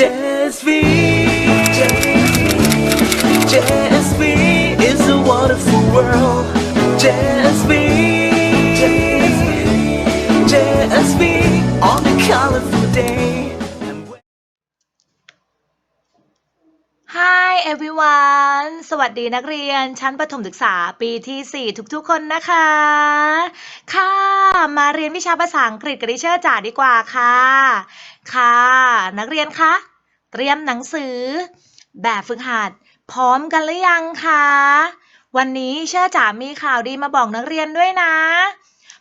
JSV JSV is a wonderful world JSV JSV on a colorful day Hi everyone สวัสดีนักเรียนชั้นประถมศึกษาปีที่ 4 ทุกๆ คนนะคะ ค่ะ มาเรียนวิชาภาษาอังกฤษกับดิเชอร์จ๋าดีกว่าค่ะ ค่ะ นักเรียนคะ เตรียมหนังสือ แบบฝึกหัด พร้อมกันหรือยังคะ วันนี้เชอร์จ๋ามีข่าวดีมาบอกนักเรียนด้วยนะ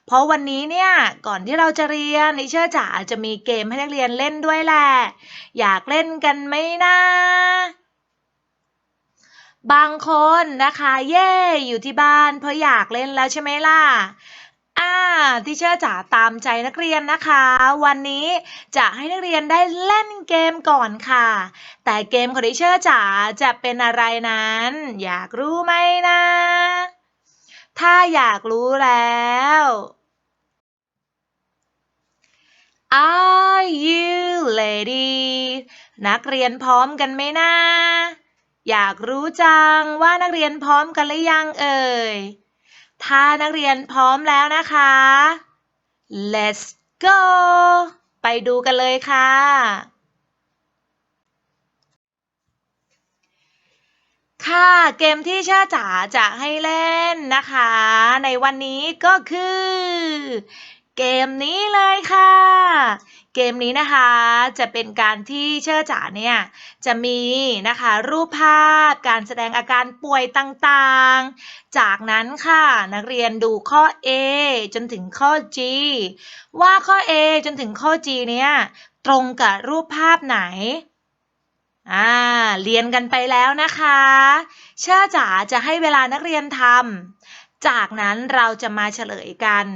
เพราะวันนี้เนี่ยก่อนที่เราจะเรียนนิเชอร์จ๋าจะมีเกมให้นักเรียนเล่นด้วยแหละ อยากเล่นกันไหมนะ บางคนนะคะ เย่อยู่ที่บ้านเพราะอยากเล่นแล้วใช่ไหมล่ะ อ่าที่เชื่อจ๋าตามใจนักเรียนนะคะ วันนี้จะให้นักเรียนได้เล่นเกมก่อนค่ะ แต่เกมของดิเชอร์จ๋าจะเป็นอะไรนั้น อยากรู้ไหมนะ ถ้าอยากรู้แล้ว Are you ready นักเรียนพร้อมกันไหมนะ อยากรู้จังว่านักเรียนพร้อมกันหรือยังเอ่ย ถ้านักเรียนพร้อมแล้วนะคะ let's go ไปดูกันเลยค่ะ ค่ะเกมที่ชาจ๋าจะให้เล่นนะคะ ในวันนี้ก็คือ เกมนี้เลยค่ะ เกมนี้นะคะจะเป็นการที่เชื่อจ๋าเนี่ยจะมีนะคะรูปภาพการแสดงอาการป่วยต่างๆ จากนั้นค่ะนักเรียนดูข้อ A จนถึงข้อ G ว่าข้อ A จนถึงข้อ G เนี่ยตรงกับรูปภาพไหนอ่าเรียนกันไปแล้วนะคะ เชื่อจ๋าจะให้เวลานักเรียนทำจากนั้นเราจะมาเฉลยกัน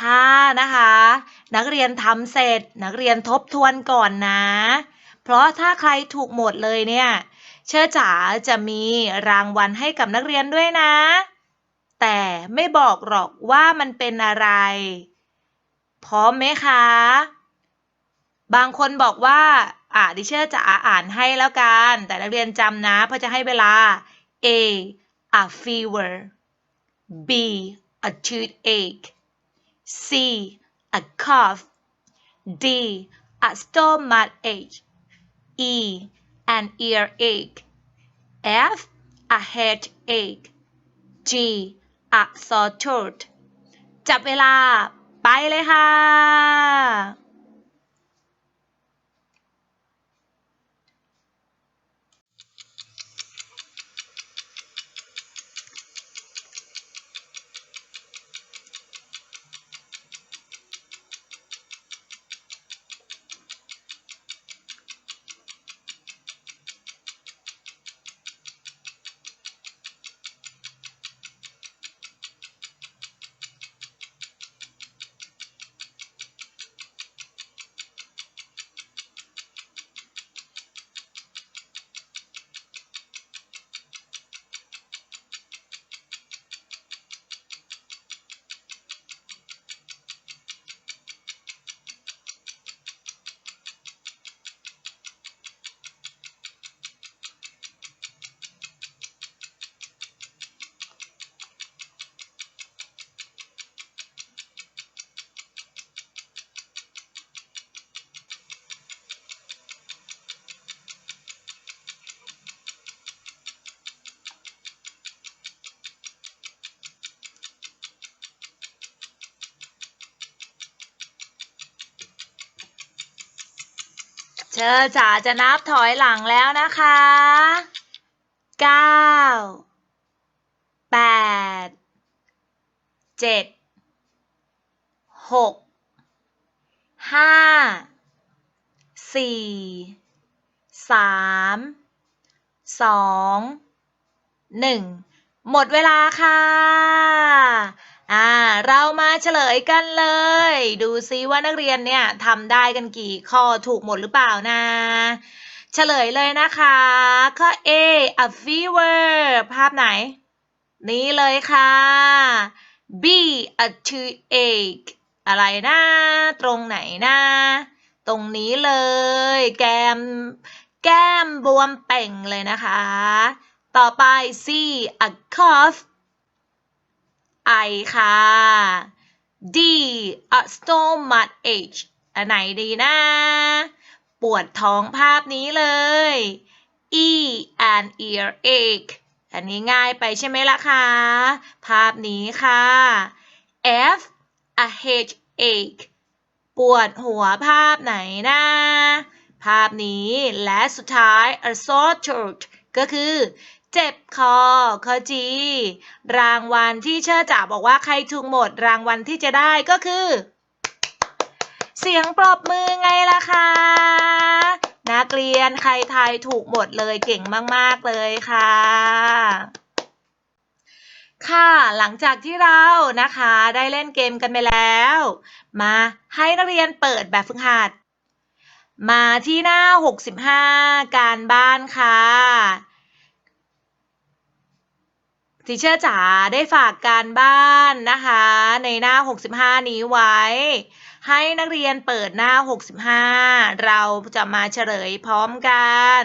ถ้านะคะ นักเรียนทำเสร็จ นักเรียนทบทวนก่อนนะ เพราะถ้าใครถูกหมดเลยเนี่ย เชื่อจ๋าจะมีรางวัลให้กับนักเรียนด้วยนะ แต่ไม่บอกหรอกว่ามันเป็นอะไร พร้อมไหมคะ บางคนบอกว่าอ่าดิเชอร์จะอ่านให้แล้วกัน แต่นักเรียนจำนะ เพราะจะให้เวลา A a fever B a toothache C a cough D a stomach ache E an earache F a headache G a sore throat จับเวลาไปเลยค่ะ เชอจ๋าจะนับถอยหลังแล้วนะคะเก้าแปดเจ็ดหกห้าสี่สามสองหนึ่งหมดเวลาค่ะ อ่าเรามาเฉลยกันเลย ดูซิว่านักเรียนเนี่ยทำได้กันกี่ข้อถูกหมดหรือเปล่านะ เฉลยเลยนะคะข้อ A a fever ภาพไหน นี้เลยค่ะ B a toothache อะไรนะ ตรงไหนนะ ตรงนี้เลย แก้ม แก้มบวมเป่งเลยนะคะ ต่อไป C a cough ไอค่ะ D a stomach ache อันไหนดีนะ ปวดท้องภาพนี้เลย E an earache อันนี้ง่ายไปใช่ไหมล่ะคะ ภาพนี้ค่ะ F a headache ปวดหัวภาพไหนนะ ภาพนี้และสุดท้าย a sore throat ก็คือ เจ็บคอข้อจี รางวัลที่เชื่อจ๋าบอกว่าใครถูกหมด รางวัลที่จะได้ก็คือ เสียงปรบมือไงล่ะคะนักเรียนใครทายถูกหมดเลยเก่งมาก ๆ เลยค่ะ ค่ะ หลังจากที่เรานะคะได้เล่นเกมกันไปแล้ว มาให้นักเรียนเปิดแบบฝึกหัด มาที่หน้า 65 การบ้านค่ะ ทีเชอร์จ๋าได้ฝากการบ้านนะคะ ในหน้า 65 นี้ไว้ ให้นักเรียนเปิดหน้า 65 เราจะมาเฉลยพร้อมกัน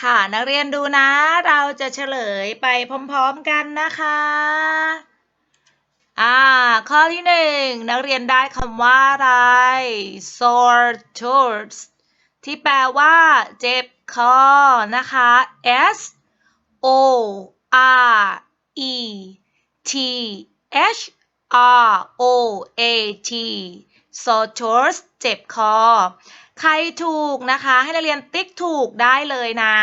ค่ะนักเรียนดูนะ เราจะเฉลยไปพร้อมๆกันนะคะ อ่า ข้อที่หนึ่งนักเรียนได้คำว่าอะไร sore throat ที่แปลว่าเจ็บคอนะคะ S O R E T H R O A T sore throat เจ็บคอ ใครถูกนะคะ ให้นักเรียนติ๊กถูกได้เลยนะ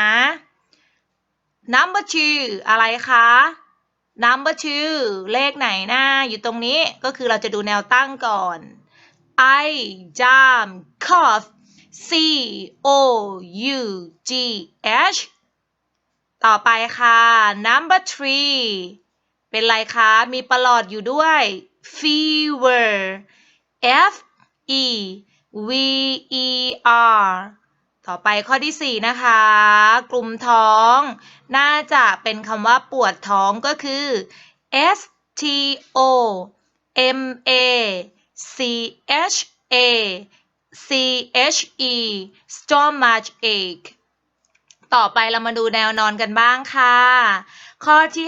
number two อะไรคะ number two เลขไหนนะอยู่ตรงนี้ก็คือเราจะดูแนวตั้งก่อน I jam cough C O U G H ต่อไปค่ะ number three เป็นไรคะ มีประหลอดอยู่ด้วย fever F E V E R ต่อไปข้อที่ 4 นะคะ กลุ่มท้อง น่าจะเป็นคำว่าปวดท้องก็คือ S T O M A C H A C H E stomach ache ต่อไปเรามาดูแนวนอนกันบ้างค่ะ ข้อที่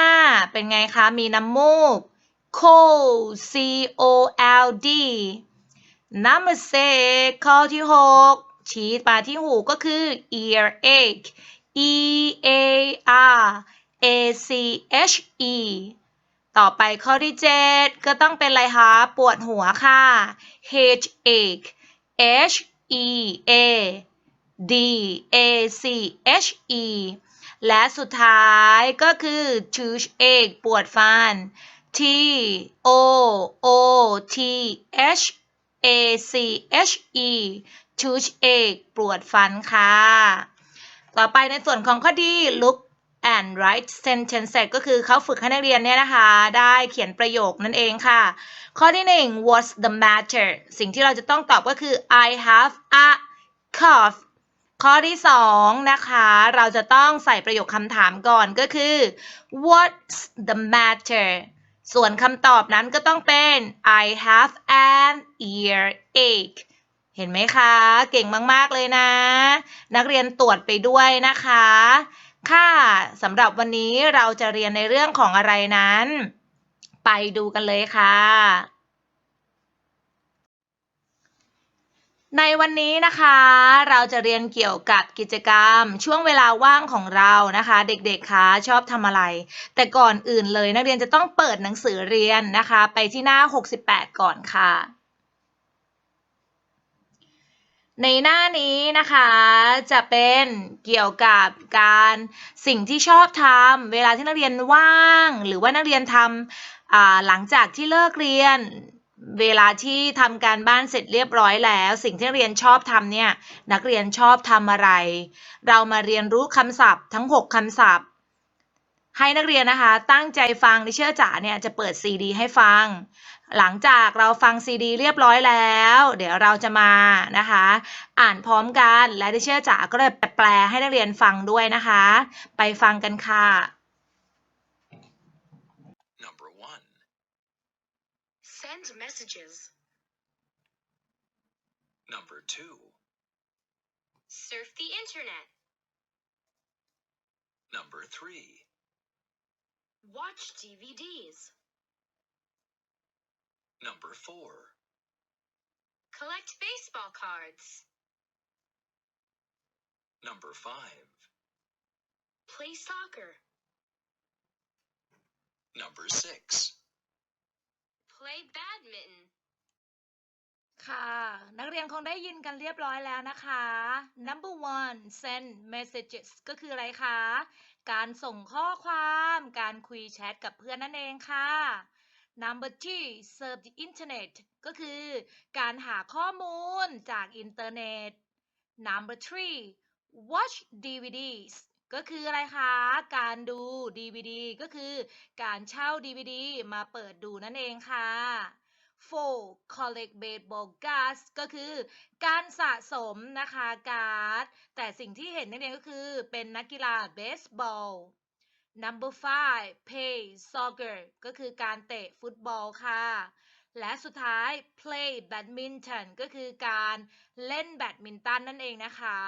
5 เป็นไงคะ มีน้ำมูก cold C O L D number six ข้อที่ 6 ชี้มาที่หูก็คือ earache E A R A C H E ต่อไปข้อที่ 7 ก็ต้องเป็นอะไรคะปวดหัวค่ะ headache H E A D A C H E และสุดท้ายก็คือ toothache ปวดฟัน T O O T H A C H E toothache ปวดฟันค่ะ ต่อไปในส่วนของข้อดี look and write sentences ก็คือเขาฝึกให้นักเรียนเนี่ยนะคะ ได้เขียนประโยคนั่นเองค่ะ ข้อที่1 what's the matter สิ่งที่เราจะต้องตอบก็คือ I have a cough ข้อที่2นะคะ เราจะต้องใส่ประโยคคำถามก่อนก็คือ what's the matter ส่วนคำตอบนั้นก็ต้องเป็น I have an earache เห็นไหมคะ เก่งมากๆเลยนะ นักเรียนตรวจไปด้วยนะคะ ค่ะสำหรับวันนี้เราจะเรียนในเรื่องของอะไรนั้น ไปดูกันเลยค่ะ ในวันนี้นะคะเราจะเรียนเกี่ยวกับกิจกรรม ช่วงเวลาว่างของเรานะคะ เด็กๆคะชอบทำอะไร แต่ก่อนอื่นเลยนักเรียนจะต้องเปิดหนังสือเรียนนะคะ ไปที่หน้า 68 ก่อนค่ะ ในหน้านี้นะคะจะเป็นเกี่ยวกับการสิ่งที่ชอบทำเวลาที่นักเรียนว่าง หรือว่านักเรียนทำหลังจากที่เลิกเรียน เวลาที่ทำการบ้านเสร็จเรียบร้อยแล้ว สิ่งที่เรียนชอบทำเนี่ยนักเรียนชอบทำอะไร เรามาเรียนรู้คำศัพท์ทั้ง 6คำศัพท์ ให้นักเรียนนะคะ ตั้งใจฟังดิเชอร์จ๋าเนี่ยจะเปิดซีดีให้ฟัง หลังจากเราฟังซีดีเรียบร้อยแล้ว เดี๋ยวเราจะมานะคะ อ่านพร้อมกันและดิเชอร์จ๋าก็เลยแปลให้นักเรียนฟังด้วยนะคะ ไปฟังกันค่ะ Send messages. Number 2. Surf the internet. Number 3. Watch DVDs. Number 4. Collect baseball cards. Number 5. Play soccer. Number 6. Play badminton. ค่ะ นักเรียนคงได้ยินกันเรียบร้อยแล้วนะคะ number one send messages ก็คืออะไรคะ การส่งข้อความ การคุยแชทกับเพื่อนนั่นเองค่ะ number two surf the internet ก็คือการหาข้อมูลจากอินเทอร์เน็ต number three watch DVDs ก็คืออะไรคะ การดู DVD ก็คือการเช่า DVD มาเปิดดูนั่นเองค่ะ for collect baseball cards ก็คือการสะสมนะคะการ์ด แต่สิ่งที่เห็นนั่นเองก็คือเป็นนักกีฬาเบสบอล number five play soccer ก็คือการเตะฟุตบอลค่ะ และสุดท้าย play badminton ก็คือการเล่นแบดมินตันนั่นเองนะคะ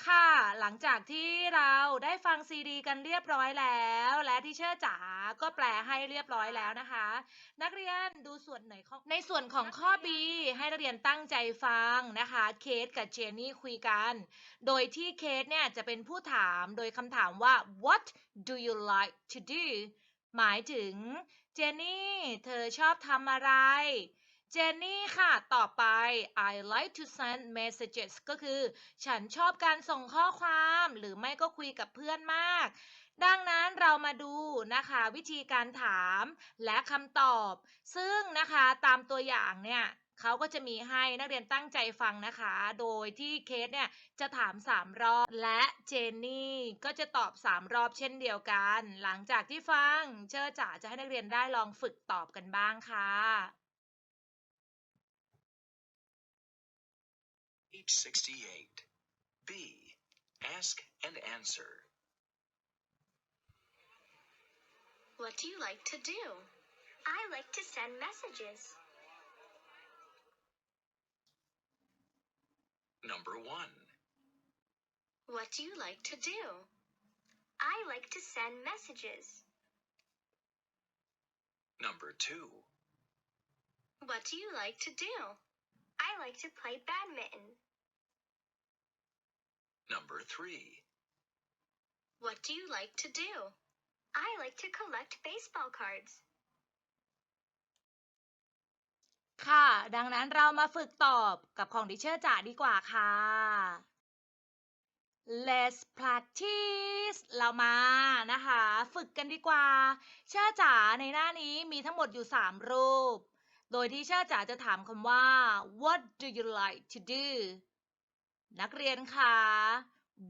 ค่ะ หลังจากที่เราได้ฟังซีดีกันเรียบร้อยแล้ว และที่เชอร์จ๋าก็แปลให้เรียบร้อยแล้วนะคะ นักเรียนดูส่วนไหนของในส่วนของข้อ B ให้นักเรียนตั้งใจฟังนะคะ เคสกับเจนนี่คุยกัน โดยที่เคสเนี่ยจะเป็นผู้ถามโดยคำถามว่า what do you like to do หมายถึงเจนนี่ เธอชอบทำอะไร เจนนี่ค่ะ ต่อไป I like to send messages ก็คือ ฉันชอบการส่งข้อความ หรือไม่ก็คุยกับเพื่อนมาก ดังนั้นเรามาดูนะคะ วิธีการถามและคำตอบ ซึ่งนะคะตามตัวอย่างเนี่ยเขาก็จะมีให้นักเรียนตั้งใจฟังนะคะ โดยที่เคสเนี่ยจะถาม 3 รอบ และเจนนี่ก็จะตอบ 3 รอบเช่นเดียวกัน หลังจากที่ฟังเชอจ๋าจะให้นักเรียนได้ลองฝึกตอบกันบ้างค่ะ Page 68. B. Ask and answer. What do you like to do? I like to send messages. Number 1. What do you like to do? I like to send messages. Number 2. What do you like to do? I like to play badminton. Number 3. What do you like to do? I like to collect baseball cards. ค่ะ ดังนั้นเรามาฝึกตอบกับของดิเชอร์จ๋าดีกว่าค่ะ Let's practice เรามานะคะ ฝึกกันดีกว่า เชอร์จ๋าในหน้านี้มีทั้งหมดอยู่ 3 รูป โดยที่ชอร์จ๋าจะถามคำว่า What do you like to do นักเรียนคะ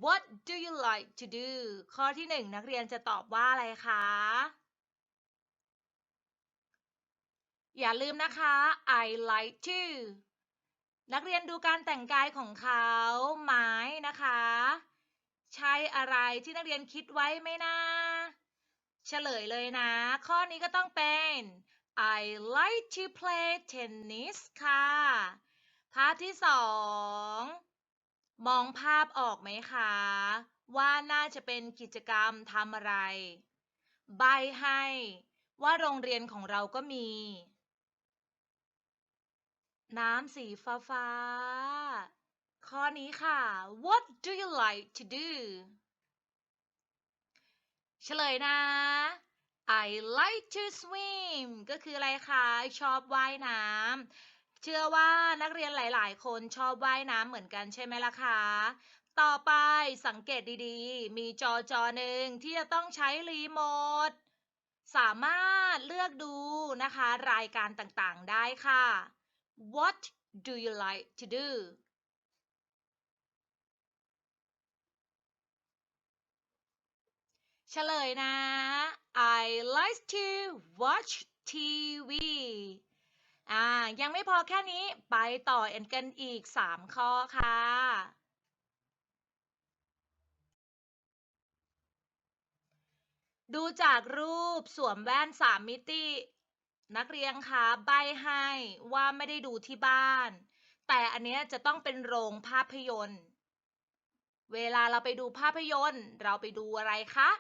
What do you like to do ข้อที่หนึ่งนักเรียนจะตอบว่าอะไรคะ อย่าลืมนะคะ I like to นักเรียนดูการแต่งกายของเขาไม้นะคะ ใช่อะไรที่นักเรียนคิดไว้ไหมนะ เฉลยเลยนะ ข้อนี้ก็ต้องเป็น I like to play tennis ค่ะ ภาพที่สอง มองภาพออกไหมคะ ว่าน่าจะเป็นกิจกรรมทำอะไร ใบให้ว่าโรงเรียนของเราก็มี น้ำสีฟ้าฟ้า ข้อนี้ค่ะ What do you like to do เฉลยนะ I like to swim ก็คืออะไรคะ ชอบว่ายน้ำ เชื่อว่านักเรียนหลาย ๆ คนชอบว่ายน้ำเหมือนกันใช่ไหมล่ะคะ ต่อไปสังเกตดีๆ มีจอจอหนึ่งที่จะต้องใช้รีโมท สามารถเลือกดูนะคะ รายการต่างๆ ได้ค่ะ What do you like to do เฉลยนะ I like to watch TV อ่า ยังไม่พอแค่นี้ ไปต่ออันกันอีก 3 ข้อค่ะดูจากรูปสวมแว่น3มิติ นักเรียนคะใบให้ว่าไม่ได้ดูที่บ้าน แต่อันเนี้ยจะต้องเป็นโรงภาพยนตร์ เวลาเราไปดูภาพยนตร์ เราไปดูอะไรคะ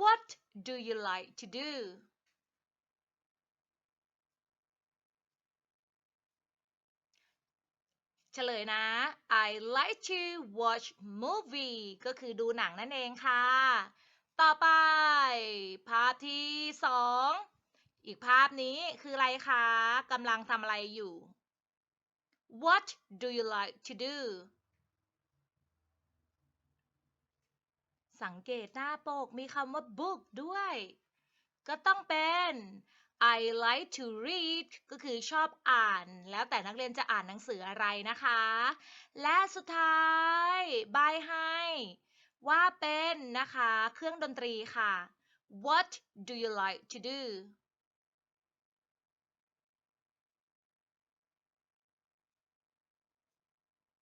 What do you like to do เฉลยนะ I like to watch movie ก็คือดูหนังนั่นเองค่ะ ต่อไป ภาพที่สอง อีกภาพนี้คืออะไรคะกำลังทำอะไรอยู่ What do you like to do สังเกตหน้าปกมีคำว่า book ด้วย ก็ต้องเป็น I like to read ก็คือชอบอ่าน แล้วแต่นักเรียนจะอ่านหนังสืออะไรนะคะ และสุดท้ายบายให้ ว่าเป็นนะคะ เครื่องดนตรีค่ะ What do you like to do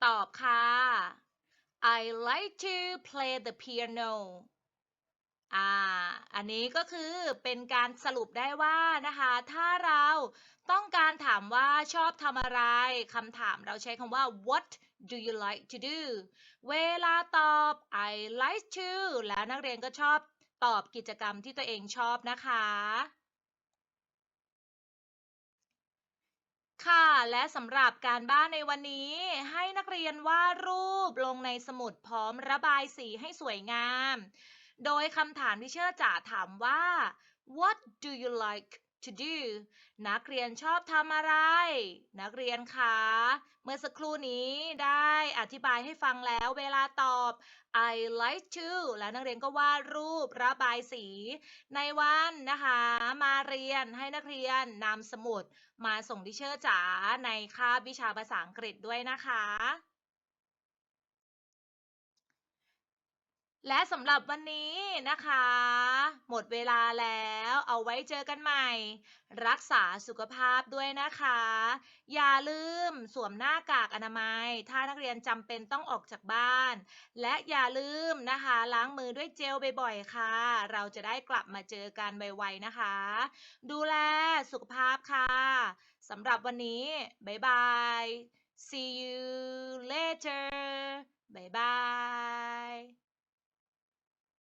ตอบค่ะ I like to play the piano อ่า อันนี้ก็คือเป็นการสรุปได้ว่านะคะ ถ้าเราต้องการถามว่าชอบทำอะไรคำถามเราใช้คำว่า what do you like to do เวลาตอบ I like to แล้วนักเรียนก็ชอบตอบกิจกรรมที่ตัวเองชอบนะคะ ค่ะ และสำหรับการบ้านในวันนี้ เรียนวาดรูปลงในสมุดพร้อมระบายสีให้สวยงาม โดยคำถามที่เชื่อจ๋าถามว่า What do you like to do นักเรียนชอบทำอะไร นักเรียนคะ เมื่อสักครู่นี้ได้อธิบายให้ฟังแล้วเวลาตอบ I like to แล้วนักเรียนก็วาดรูประบายสี ในวันนะคะ มาเรียนให้นักเรียนนำสมุด มาส่งดิเชอร์จ๋าในคาบวิชาภาษาอังกฤษด้วยนะคะ และสำหรับวันนี้นะคะ หมดเวลาแล้วเอาไว้เจอกันใหม่ รักษาสุขภาพด้วยนะคะ อย่าลืมสวมหน้ากากอนามัย ถ้านักเรียนจำเป็นต้องออกจากบ้าน และอย่าลืมนะคะ ล้างมือด้วยเจลบ่อยๆค่ะ เราจะได้กลับมาเจอกันไวๆนะคะ ดูแลสุขภาพค่ะสำหรับวันนี้ บ๊ายบาย see you later บ๊ายบาย